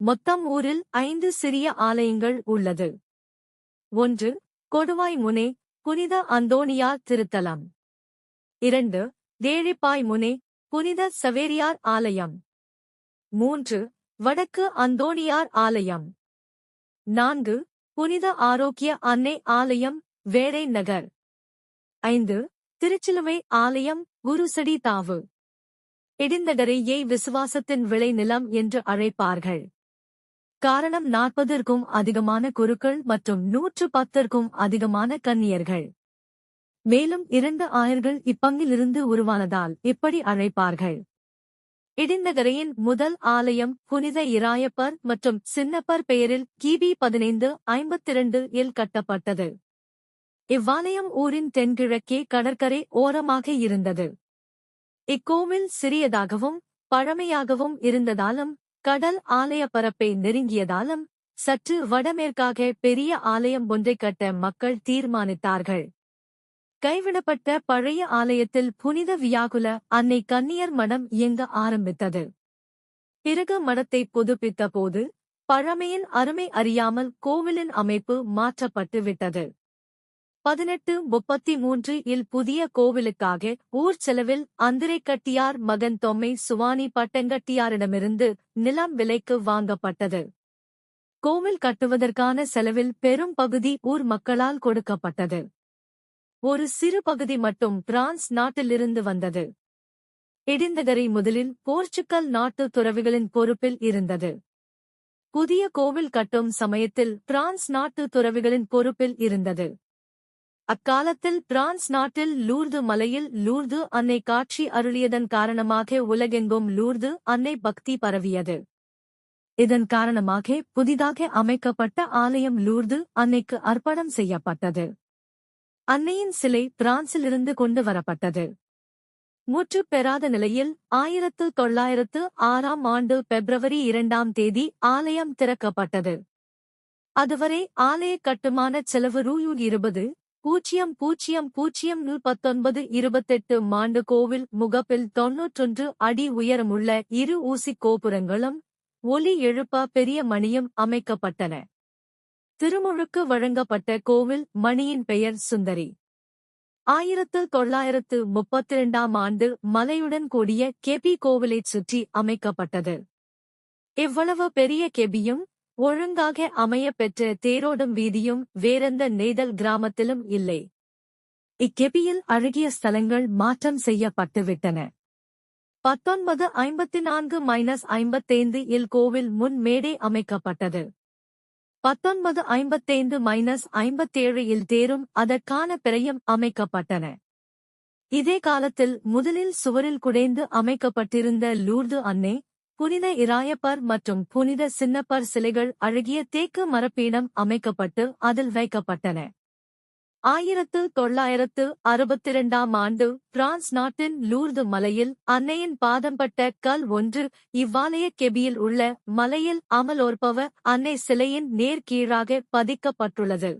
மொத்தம் ஊரில் ஐந்து சிறிய ஆலயங்கள் உள்ளது. ஒன்று கொடுவாய் முனே புனித அந்தோணியார் திருத்தலம். இரண்டு தேழிப்பாய் முனே புனித சவேரியார் ஆலயம். மூன்று வடக்கு அந்தோணியார் ஆலயம். நான்கு புனித ஆரோக்கிய அன்னை ஆலயம் வேடை நகர். ஐந்து திருச்சிலுவை ஆலயம் குருசடி தாவு. இடிந்தகரையை விசுவாசத்தின் விளைநிலம் என்று அழைப்பார்கள். காரணம் நாற்பதற்கும் அதிகமான குருக்கள் மற்றும் நூற்று பத்திற்கும் அதிகமான கன்னியர்கள். மேலும் இரண்டு ஆயர்கள் இப்பங்கிலிருந்து உருவானதால் இப்படி அழைப்பார்கள். இடிந்தகரையின் முதல் ஆலயம் புனித இராயப்பர் மற்றும் சின்னப்பர் பெயரில் கிபி பதினைந்து ஐம்பத்திரண்டு இல் கட்டப்பட்டது. இவ்வாலயம் ஊரின் தென்கிழக்கே கடற்கரை ஓரமாக இருந்தது. இக்கோவில் சிறியதாகவும் பழமையாகவும் இருந்ததாலும் கடல் ஆலய பரப்பை நெருங்கியதாலும் சற்று வடமேற்காக பெரிய ஆலயம் ஒன்றை கட்ட மக்கள் தீர்மானித்தார்கள். கைவிடப்பட்ட பழைய ஆலயத்தில் புனித வியாகுல அன்னை கன்னியர் மடம் இயங்க ஆரம்பித்தது. பிறகு மடத்தை புதுப்பித்த போது பழமையின் அருமை அறியாமல் கோவிலின் அமைப்பு மாற்றப்பட்டு விட்டது. பதினெட்டு முப்பத்தி மூன்று இல் புதிய கோவிலுக்காக ஊர் செலவில் அந்திரை கட்டியார் மகன் தொம்மை சுவானி பட்டங்கட்டியாரிடமிருந்து நிலம் விலைக்கு வாங்கப்பட்டது. கோவில் கட்டுவதற்கான செலவில் பெரும் பகுதி ஊர் மக்களால் கொடுக்கப்பட்டது. ஒரு சிறு பகுதி மட்டும் பிரான்ஸ் நாட்டிலிருந்து வந்தது. இடிந்தகரை முதலில் போர்ச்சுக்கல் நாட்டு துறவிகளின் பொறுப்பில் இருந்தது. புதிய கோவில் கட்டும் சமயத்தில் பிரான்ஸ் நாட்டு துறவிகளின் பொறுப்பில் இருந்தது. அக்காலத்தில் பிரான்ஸ் நாட்டில் லூர்து மலையில் லூர்து அன்னை காட்சி அருளியதன் காரணமாக உலகெங்கும் லூர்து அன்னை பக்தி பரவியது. இதன் காரணமாக புதிதாக அமைக்கப்பட்ட ஆலயம் லூர்து அன்னைக்கு அர்ப்பணம் செய்யப்பட்டது. அன்னையின் சிலை பிரான்சிலிருந்து கொண்டு வரப்பட்டது. முற்று பெறாத நிலையில் ஆயிரத்து தொள்ளாயிரத்து ஆறாம் ஆண்டு பிப்ரவரி இரண்டாம் தேதி ஆலயம் திறக்கப்பட்டது. அதுவரை ஆலய கட்டுமான செலவு ரூயு இருபது பூஜ்ஜியம் பூஜ்ஜியம் பூஜ்ஜியம் பத்தொன்பது இருபத்தெட்டு மாண்டு கோவில் முகப்பில் தொன்னூற்றொன்று அடி உயரமுள்ள இரு ஊசி கோபுரங்களும் ஒலி எழுப்ப பெரிய மணியும் அமைக்கப்பட்டன. திருமுழுக்கு வழங்கப்பட்ட கோவில் மணியின் பெயர் சுந்தரி. ஆயிரத்து தொள்ளாயிரத்து முப்பத்தி இரண்டாம் ஆண்டு மலையுடன் கூடிய கெபி கோவிலைச் சுற்றி அமைக்கப்பட்டது. இவ்வளவு பெரிய கெபியும் ஒழுங்காக அமைய பெற்ற தேரோடும் வீதியும் வேறெந்த நெய்தல் கிராமத்திலும் இல்லை. இக்கெபியில் அழகிய ஸ்தலங்கள் மாற்றம் செய்யப்பட்டுவிட்டன. பத்தொன்பது ஐம்பத்தி நான்கு மைனஸ் ஐம்பத்தைந்து இல் கோவில் முன் மேடை அமைக்கப்பட்டது. பத்தொன்பது ஐம்பத்தைந்து மைனஸ் ஐம்பத்தேழு இல் தேரும் அதற்கான பிறையும் அமைக்கப்பட்டன. இதே காலத்தில் முதலில் சுவரில் குடைந்து அமைக்கப்பட்டிருந்த லூர்து அன்னை புனித இராயப்பர் மற்றும் புனித சின்னப்பர் சிலைகள் அழகிய தேக்கு மரப்பீடம் அமைக்கப்பட்டு அதில் வைக்கப்பட்டன. ஆயிரத்து தொள்ளாயிரத்து அறுபத்திரண்டாம் ஆண்டு பிரான்ஸ் நாட்டின் லூர்து மலையில் அன்னையின் பாதம்பட்ட கல் ஒன்று இவ்வாலய கெபியில் உள்ள மலையில் அமலோற்பவ அன்னை சிலையின் நேர்கீழாக பதிக்கப்பட்டுள்ளது.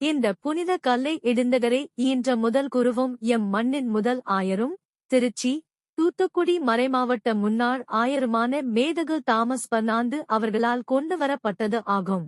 இந்த புனித கல்லை இடிந்தகரை ஈன்ற முதல் குருவும் எம் மண்ணின் முதல் ஆயரும் திருச்சி தூத்துக்குடி மறைமாவட்ட முன்னாள் ஆயருமான மேதகு தாமஸ் பர்னாந்து அவர்களால் கொண்டு வரப்பட்டது ஆகும்.